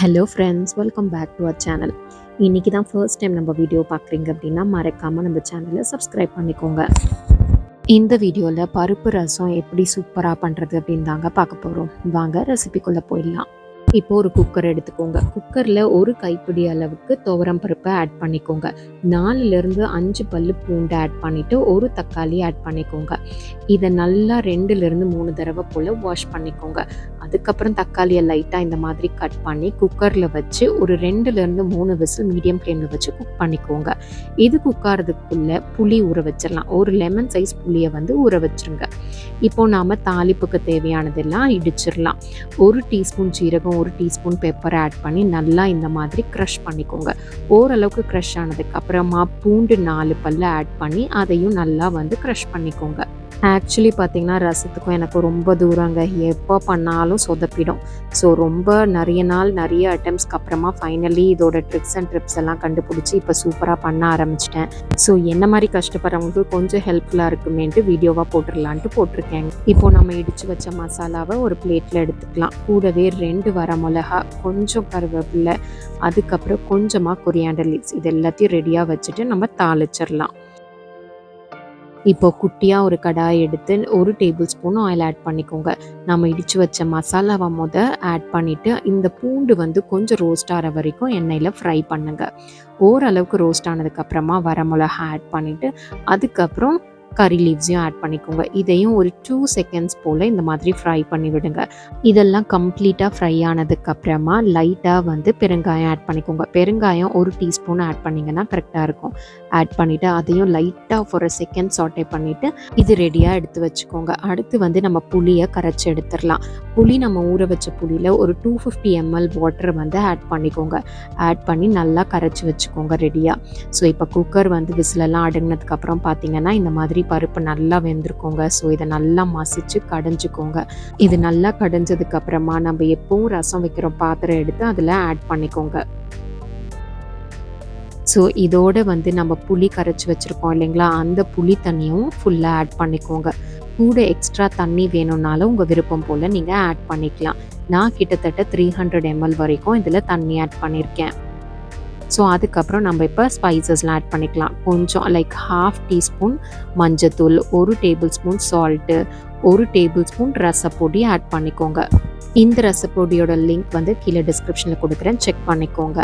Hello friends welcome back to our channel இன்றைக்கி தான் first time நம்ம வீடியோ பார்க்குறீங்க அப்படின்னா மறக்காமல் நம்ம சேனலை சப்ஸ்கிரைப் பண்ணிக்கோங்க. இந்த வீடியோவில் பருப்பு ரசம் எப்படி சூப்பராக பண்ணுறது அப்படின்னு தாங்க பார்க்க போகிறோம் வாங்க ரெசிபிக்குள்ளே போயிடலாம். இப்போ ஒரு குக்கர் எடுத்துக்கோங்க. குக்கரில் ஒரு கைப்பிடி அளவுக்கு துவரம் பருப்பை ஆட் பண்ணிக்கோங்க. நாலுலேருந்து அஞ்சு பல்லு பூண்டு ஆட் பண்ணிவிட்டு ஒரு தக்காளி ஆட் பண்ணிக்கோங்க. இதை நல்லா ரெண்டுலேருந்து மூணு தடவை போல் வாஷ் பண்ணிக்கோங்க. அதுக்கப்புறம் தக்காளியை லைட்டாக இந்த மாதிரி கட் பண்ணி குக்கரில் வச்சு ஒரு ரெண்டுலேருந்து மூணு விசில் மீடியம் ஃப்ளேமில் வச்சு குக் பண்ணிக்கோங்க. இது குக்காரதுக்குள்ளே புளி ஊற வச்சிடலாம் ஒரு லெமன் சைஸ் புளியை வந்து ஊற வச்சிருங்க. இப்போது நாம் தாளிப்புக்கு தேவையானதெல்லாம் இடிச்சிடலாம் ஒரு டீஸ்பூன் சீரகம் ஒரு டீஸ்பூன் பெப்பர் ஆட் பண்ணி நல்லா இந்த மாதிரி க்ரஷ் பண்ணிக்கோங்க. ஓரளவுக்கு க்ரஷ் ஆனதுக்கப்புறமா பூண்டு நாலு பல்ல ஆட் பண்ணி அதையும் நல்லா வந்து க்ரஷ் பண்ணிக்கோங்க. ஆக்சுவலி பார்த்தீங்கன்னா ரசத்துக்கும் எனக்கு ரொம்ப தூரங்க. எப்போ பண்ணாலும் சொதப்பிடும். ஸோ ரொம்ப நிறைய நாள் நிறைய அட்டம்ஸ்க்கு அப்புறமா ஃபைனலி இதோட ட்ரிக்ஸ் அண்ட் ட்ரிப்ஸ் எல்லாம் கண்டுபிடிச்சி இப்போ சூப்பராக பண்ண ஆரம்பிச்சிட்டேன். ஸோ என்ன மாதிரி கஷ்டப்படுறவங்களுக்கு கொஞ்சம் ஹெல்ப்ஃபுல்லாக இருக்குமேன்ட்டு வீடியோவாக போட்டுடலான்ட்டு போட்டிருக்கேங்க இப்போ நம்ம இடித்து வச்ச மசாலாவை ஒரு பிளேட்டில் எடுத்துக்கலாம். கூடவே ரெண்டு வர மிளகா கொஞ்சம் கருவேப்பில்லை அதுக்கப்புறம் கொஞ்சமாக கொரியாண்டர் லீவ்ஸ் இது எல்லாத்தையும் ரெடியாக வச்சுட்டு நம்ம தாளிச்சிடலாம். இப்போ குட்டியாக ஒரு கடாய் எடுத்து ஒரு டேபிள் ஸ்பூன் ஆயில் ஆட் பண்ணிக்கோங்க. நம்ம இடித்து வச்ச மசாலாவை முத ஆட் பண்ணிவிட்டு இந்த பூண்டு வந்து கொஞ்சம் ரோஸ்ட் ஆகிற வரைக்கும் எண்ணெயில் ஃப்ரை பண்ணுங்கள் ஓரளவுக்கு ரோஸ்ட் ஆனதுக்கப்புறமா வரமிளகா ஆட் பண்ணிவிட்டு அதுக்கப்புறம் கறி லீவ்ஸையும் ஆட் பண்ணிக்கோங்க. இதையும் ஒரு டூ செகண்ட்ஸ் போல் இந்த மாதிரி ஃப்ரை பண்ணி விடுங்க. இதெல்லாம் கம்ப்ளீட்டாக ஃப்ரை ஆனதுக்கப்புறமா லைட்டாக வந்து பெருங்காயம் ஆட் பண்ணிக்கோங்க. பெருங்காயம் ஒரு டீஸ்பூன் ஆட் பண்ணிங்கன்னா கரெக்டாக இருக்கும். ஆட் பண்ணிவிட்டு அதையும் லைட்டாக ஃபார் அ செகண்ட் சாட்டே பண்ணிவிட்டு இது ரெடியாக எடுத்து வச்சுக்கோங்க. அடுத்து வந்து நம்ம புளியை கரைச்சி எடுத்துடலாம். புளி நம்ம ஊற வச்ச புளியில் ஒரு டூ ஃபிஃப்டி எம்எல் வாட்டர் வந்து ஆட் பண்ணிக்கோங்க. ஆட் பண்ணி நல்லா கரைச்சி வச்சுக்கோங்க ரெடியாக ஸோ இப்போ குக்கர் வந்து விசிலெல்லாம் அடங்கினதுக்கப்புறம் பார்த்தீங்கன்னா இந்த மாதிரி பருப்பு நல்லா வெந்திருக்கோங்க. ஸோ இதை நல்லா மசிச்சு கடைஞ்சிக்கோங்க. இது நல்லா கடைஞ்சதுக்கு அப்புறமா நம்ம எப்பவும் ரசம் வைக்கிற பாத்திரம் எடுத்து அதில் ஆட் பண்ணிக்கோங்க. ஸோ இதோட வந்து நம்ம புளி கரைச்சி வச்சுருக்கோம் இல்லைங்களா? அந்த புளி தண்ணியும் ஃபுல்லாக ஆட் பண்ணிக்கோங்க. கூட எக்ஸ்ட்ரா தண்ணி வேணும்னாலும் உங்கள் விருப்பம் போல் நீங்கள் ஆட் பண்ணிக்கலாம். நான் கிட்டத்தட்ட த்ரீ ஹண்ட்ரட் எம்எல் வரைக்கும் இதில் தண்ணி ஆட் பண்ணியிருக்கேன் ஸோ அதுக்கப்புறம் நம்ம இப்போ ஸ்பைசஸ்லாம் ஆட் பண்ணிக்கலாம். கொஞ்சம் லைக் ஹாஃப் டீஸ்பூன் மஞ்சத்தூள் ஒரு டேபிள் ஸ்பூன் சால்ட்டு ஒரு டேபிள் ஸ்பூன் ரசப்பொடி ஆட் பண்ணிக்கோங்க. இந்த ரசப்பொடியோட லிங்க் வந்து கீழே டிஸ்கிரிப்ஷனில் கொடுக்குறேன். செக் பண்ணிக்கோங்க.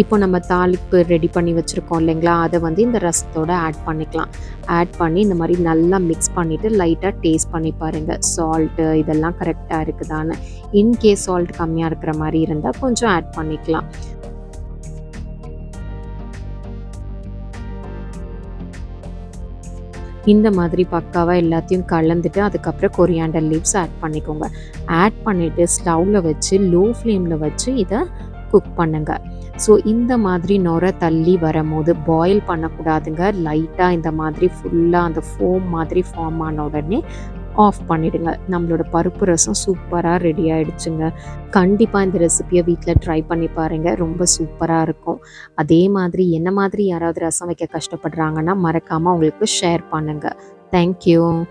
இப்போ நம்ம தாளிப்பு ரெடி பண்ணி வச்சுருக்கோம் இல்லைங்களா? அதை வந்து இந்த ரசத்தோட ஆட் பண்ணிக்கலாம். ஆட் பண்ணி இந்த மாதிரி நல்லா மிக்ஸ் பண்ணிவிட்டு லைட்டாக டேஸ்ட் பண்ணி பாருங்கள் சால்ட்டு இதெல்லாம் கரெக்டாக இருக்குதான்னு. இன்கேஸ் சால்ட் கம்மியாக இருக்கிற மாதிரி இருந்தால் கொஞ்சம் ஆட் பண்ணிக்கலாம். இந்த மாதிரி பக்காவாக எல்லாத்தையும் கலந்துட்டு அதுக்கப்புறம் கொரியாண்டர் லீவ்ஸ் ஆட் பண்ணிக்கோங்க. ஆட் பண்ணிவிட்டு ஸ்டவ்வில் வச்சு லோ ஃப்ளேமில் வச்சு இதை குக் பண்ணுங்க. ஸோ இந்த மாதிரி நுர தள்ளி வரும்போது பாயில் பண்ணக்கூடாதுங்க. லைட்டாக இந்த மாதிரி ஃபுல்லாக அந்த ஃபோம் மாதிரி ஃபார்ம் ஆன உடனே ஆஃப் பண்ணிவிடுங்க நம்மளோட பருப்பு ரசம் சூப்பராக ரெடி ஆகிடுச்சுங்க கண்டிப்பாக இந்த ரெசிபியை வீட்டில் ட்ரை பண்ணி பாருங்கள் ரொம்ப சூப்பராக இருக்கும். அதே மாதிரி என்ன மாதிரி யாராவது ரசம் வைக்க கஷ்டப்படுறாங்கன்னா மறக்காமல் அவங்களுக்கு ஷேர் பண்ணுங்கள் தேங்க்யூ